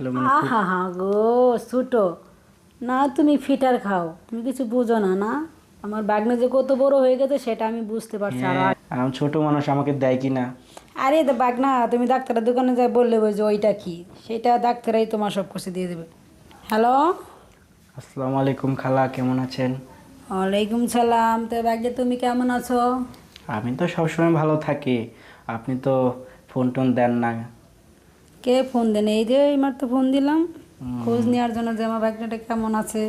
আসলে মানে খুব- হা গো ছুটো। না তুমি ফিটার খাও। তুমি কিছু বুঝো না না? আমার বাগনে যে কত বড় হয়ে গেছে সেটা আমি বুঝতে পারছি আর হ্যাঁ, আমি ছোট মানুষ আমাকে দেয় কি না? আরে তো বাগনা তুমি ডাক্তারের দোকানে যাই বললে যে ওইটা কি? সেটা ডাক্তারাই তোমার সব কিছু দিয়ে দেবে। হ্যালো? আসসালামু আলাইকুম খালা কেমন আছেন? ওয়ালাইকুম সালাম। তো বাগনে তুমি কেমন আছো? আমি তো সবসময় ভালো থাকি। আপনি তো ফোন টোন দেন না। কে ফোন দেন এই যে এইমার তো ফোন দিলাম খোঁজ নেওয়ার জন্য যে আমার বাগনাটা কেমন আছে?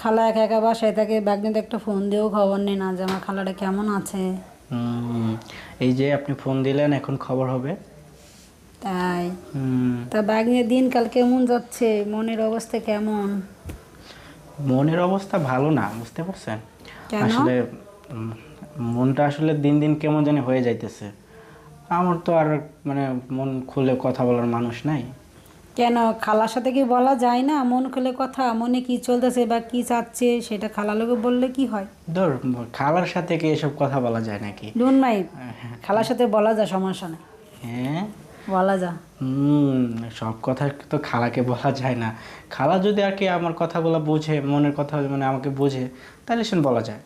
খালা একা একা বাসায় থাকে বাগনাতে একটা ফোন দিয়েও খবর নেই না যে আমার খালাটা কেমন আছে? এই যে আপনি ফোন দিলেন এখন খবর হবে। তাই? তা বাগনের দিনকাল কেমন যাচ্ছে? মনের অবস্থা কেমন? মনের অবস্থা ভালো না বুঝতে পারছেন? আসলে মনটা আসলে দিন দিন কেমন জানি হয়ে যাইতেছে। আমার তো আর মানে মন খুলে কথা বলার মানুষ নাই। কেন? খালার সাথে কি বলা যায় না? মন খুলে কথা মনে কি চলতেছে বা কি চাচ্ছে সেটা খালা লোকে বললে কি হয়? ধর খালার সাথে কি এসব কথা বলা যায় নাকি? ডোন মাই খালার সাথে বলা যায় সমস্যা নেই। হ্যাঁ? বলা যা হুম সব কথা তো খালাকে বলা যায় না। খালা যদি আর কি আমার কথাগুলো বোঝে মনের কথা মানে আমাকে বোঝে তাহলে সে বলা যায়।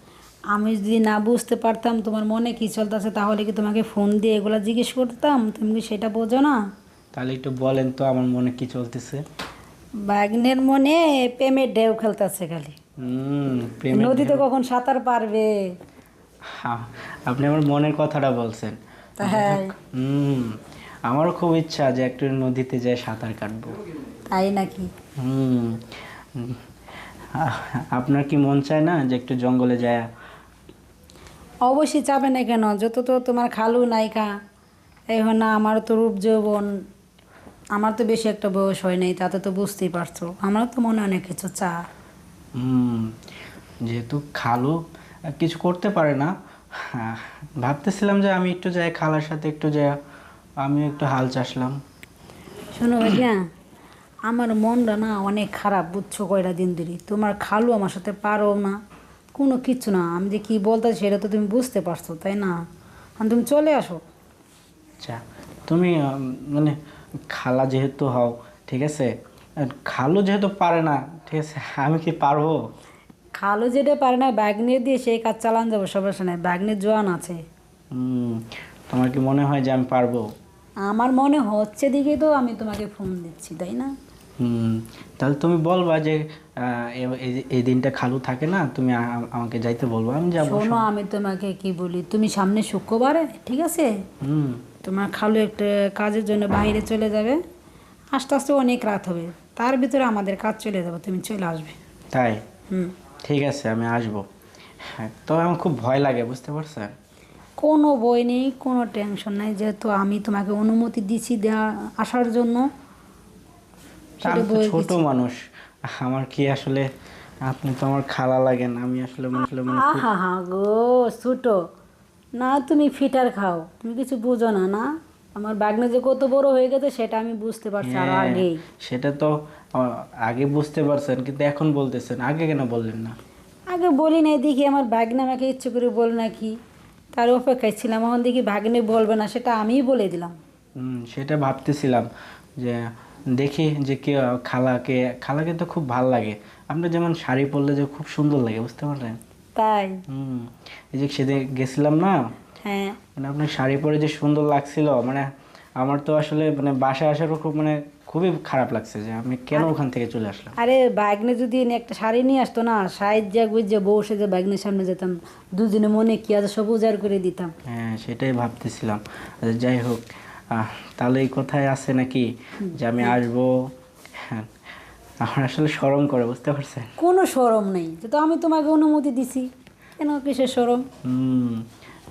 আমি যদি না বুঝতে পারতাম তোমার মনে কি চলতেছে তাহলে কি তোমাকে ফোন দিয়ে এগুলো জিজ্ঞেস করতাম? তুমি কি সেটা বোঝো না? তাহলে একটু বলেন তো আমার মনে কি চলতেছে। বাগনের মনে প্রেমের ঢেউ খেলতেছে খালি। নদীতে কখন সাঁতার পারবে? হ্যাঁ, আপনি আমার মনের কথাটা বলছেন। হুম আমারও খুব ইচ্ছা যে একটু নদীতে যাই সাঁতার কাটবো। তাই নাকি? হুম। আপনার কি মন চায় না যে একটু জঙ্গলে যায় অবশ্যই চাবে না কেন? যত তো তোমার খালু নায়িকা এখন না আমারও তো রূপ যৌবন। আমার তো বেশি একটা বয়স হয় নাই তাতে তো বুঝতেই পারছ। আমারও তো মনে অনেক কিছু চা। হুম যেহেতু খালু কিছু করতে পারে না। হ্যাঁ, ভাবতেছিলাম যে আমি একটু যাই খালার সাথে একটু যাই আমি একটু হাল চাষলাম। শোনো ভাইয়া আমার মনটা না অনেক খারাপ বুঝছ কয়টা দিন ধরে? তোমার খালু আমার সাথে পারো না। কোনো কিচ্ছু না। আমি যে কী বলতে সেটা তো তুমি বুঝতে পারছ তাই না? আর তুমি চলে আসো। আচ্ছা তুমি মানে খালা যেহেতু হও ঠিক আছে? খালু যেহেতু পারে না ঠিক আছে? আমি কি পারব? খালু যেটা পারে না ব্যাগ নিয়ে দিয়ে সেই কাজ চালান যাব সবার সামনে। ব্যাগ নিয়ে জোয়ান আছে। তোমার কি মনে হয় যে আমি পারব? আমার মনে হচ্ছে দিকে তো আমি তোমাকে ফোন দিচ্ছি তাই না? তাহলে তুমি বলবা যে এই- দিনটা খালু থাকে না তুমি আমাকে যাইতে বলব আমি যাব শোনো আমি তোমাকে কি বলি তুমি সামনে শুক্রবারে ঠিক আছে? হুম। তোমার খালু একটা কাজের জন্য বাইরে চলে যাবে আস্তে আস্তে অনেক রাত হবে তার ভিতরে আমাদের কাজ চলে যাবে তুমি চলে আসবে। তাই? হুম। ঠিক আছে আমি আসব। হ্যাঁ তবে আমার খুব ভয় লাগে বুঝতে পারছেন কোনো বই নেই কোনো টেনশন নাই যেহেতু আমি তোমাকে অনুমতি দিছি দেওয়া আসার জন্য। তা আমি তো ছোট মানুষ আমার কি আসলে আপনি তো আমার খালা লাগেন আমি আসলে মনে আসলে মানে আহা হা গো ছুটো। না তুমি ফিটার খাও। তুমি কিছু বুঝো না না? আমার বাগনে যে কত বড় হয়ে গেছে সেটা আমি বুঝতে পারছি আরও হ্যাঁ, আগেই। সেটা তো আগে বুঝতে পারছেন কিন্তু এখন বলতেছেন। আগে কেন বললেন না? আগে বলি নাই দেখি আমার ভাগ্নে আমাকে ইচ্ছে করে বল নাকি। তার অপেক্ষায় ছিলাম এখন দেখি ভাগ্নে বলবে না সেটা আমিই বলে দিলাম। হুম, সেটা ভাবতেছিলাম যে দেখি যে কি খালাকে খালাকে তো খুব ভালো লাগে। আপনি যেমন শাড়ি পরলে যে খুব সুন্দর লাগে বুঝতে পারলেন? তাই। হুম এই যে সেদিন গেছিলাম না? হ্যাঁ। মানে আপনার শাড়ি পরে যে সুন্দর লাগছিল মানে আমার তো আসলে মানে বাসায় আসারও খুব মানে খুবই খারাপ লাগছে যে আমি কেন ওখান থেকে চলে আসলাম? আরে বাগনে যদি একটা শাড়ি নিয়ে আসতো না সাইজ গুজে বসে যে বাগনের সামনে যেতাম দুজনে মনে কি আছে সব উজাড় করে দিতাম। হ্যাঁ সেটাই ভাবতেছিলাম। আচ্ছা, যাই হোক। তাহলে এই কথায় আছে নাকি যে আমি আসব? হ্যাঁ। আমার আসলে শরম করে বুঝতে পারছেন? কোনো সরম নেই। যেহেতু আমি তোমাকে অনুমতি দিছি। কেন কিসের সরম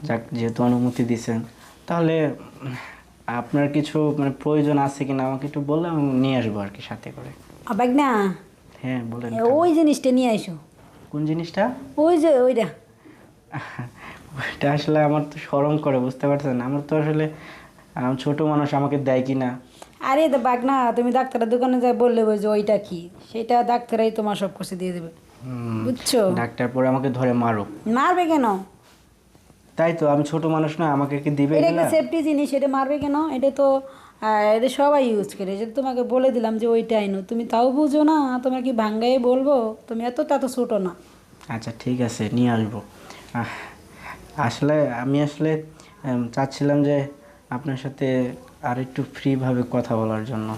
যাক যেহেতু অনুমতি দিছেন। তাহলে আপনার কিছু মানে প্রয়োজন আছে কিনা আমাকে একটু বললে আমি নিয়ে আসব আর কি সাথে করে। আবেগ না হ্যাঁ বলেন ওই জিনিসটা নিয়ে আইসো। কোন জিনিসটা? ওই যে ওইটা। ওইটা আসলে আমার তো শরম করে বুঝতে পারছেন? আমার তো আসলে আহ, ছোট মানুষ আমাকে দেয় কি না আরে তো বাঘ না তুমি ডাক্তারের দোকানে যাই বললে ওই যে ওইটা কি? সেটা ডাক্তারাই তোমার সব কিছু দিয়ে দেবে। বুঝছ? ডাক্তার পরে আমাকে ধরে মারো মারবে কেন? তাই তো আমি ছোট মানুষ না আমাকে কি দিবে এটা একটা সেফটি জিনিস এটা মারবে কেন? এটা তো এটা সবাই ইউজ করে। যে তোমাকে বলে দিলাম যে ওইটা আইনো তুমি তাও বুঝো না তোমার কি ভাঙ্গাই বলব? তুমি এত তা তো ছোটো না। আচ্ছা ঠিক আছে নিয়ে আসব। আসলে আমি আসলে চাচ্ছিলাম যে আপনার সাথে আর একটু ফ্রিভাবে কথা বলার জন্য।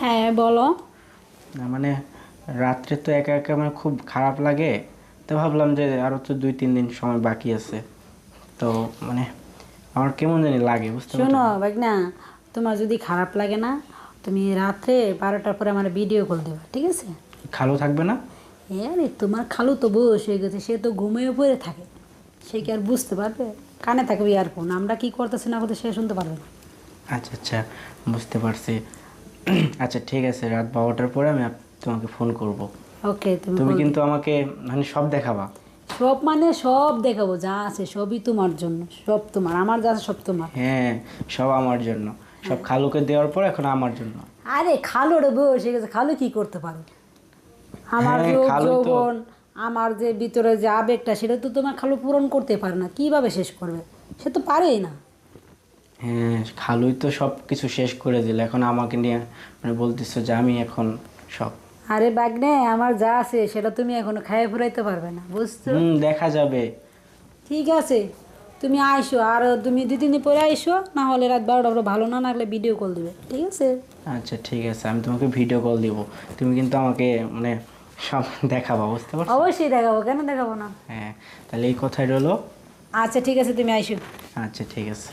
হ্যাঁ বলো। না, মানে রাত্রে তো একা একা আমার খুব খারাপ লাগে তো ভাবলাম যে আরও তো দুই তিন দিন সময় বাকি আছে। তো মানে আমার কেমন জানি লাগে বুঝতে শোনো না তোমার যদি খারাপ লাগে না তুমি রাত্রে বারোটার পরে আমার ভিডিও কল দেবা ঠিক আছে? খালো থাকবে না? আরে তোমার খালু তো বয়স হয়ে গেছে সে তো ঘুমিয়ে পড়ে থাকে সে কি আর বুঝতে পারবে? কানে থাকবে ইয়ারফোন আমরা কি করতেছি না করতে সে শুনতে পারবে না। আচ্ছা আচ্ছা বুঝতে পারছি। আচ্ছা ঠিক আছে রাত বারোটার পরে আমি আপ- তোমাকে ফোন করব। ওকে তুমি তুমি কিন্তু আমাকে মানে সব দেখাবা। সব মানে সব দেখাবো যা আছে সবই তোমার জন্য সব তোমার আমার যা আছে সব তোমার। হ্যাঁ সব আমার জন্য। সব খালুকে দেওয়ার পর এখন আমার জন্য। আরে খালু রে হয়ে গেছে খালু কি করতে পারে? আমার হ্যাঁ, রোগ খালু তো- যৌবন আমার যে ভিতরে যে আবেগটা সেটা তো তোমার খালু পূরণ করতে পারে না। কীভাবে শেষ করবে? সে তো পারেই না। হ্যাঁ খালুই তো সব কিছু শেষ করে দিল। এখন আমাকে নিয়ে মানে বলতেছো যে আমি এখন সব। আরে বাগনে আমার যা আছে সেটা তুমি এখনও খাইয়ে ফুরাইতে পারবে না বুঝছ? হুম দেখা যাবে। ঠিক আছে তুমি আইসো আর তুমি দুই দিন পরে আইসো না হলে রাত বারোটা পরে ভালো না লাগলে ভিডিও কল দিবে ঠিক আছে? আচ্ছা ঠিক আছে আমি তোমাকে ভিডিও কল দিব। তুমি কিন্তু আমাকে মানে সব দেখাবো বুঝতে পারছ? অবশ্যই দেখাবো কেন দেখাবো না? হ্যাঁ তাহলে এই কথাই রইল। আচ্ছা ঠিক আছে তুমি আইসো। আচ্ছা ঠিক আছে।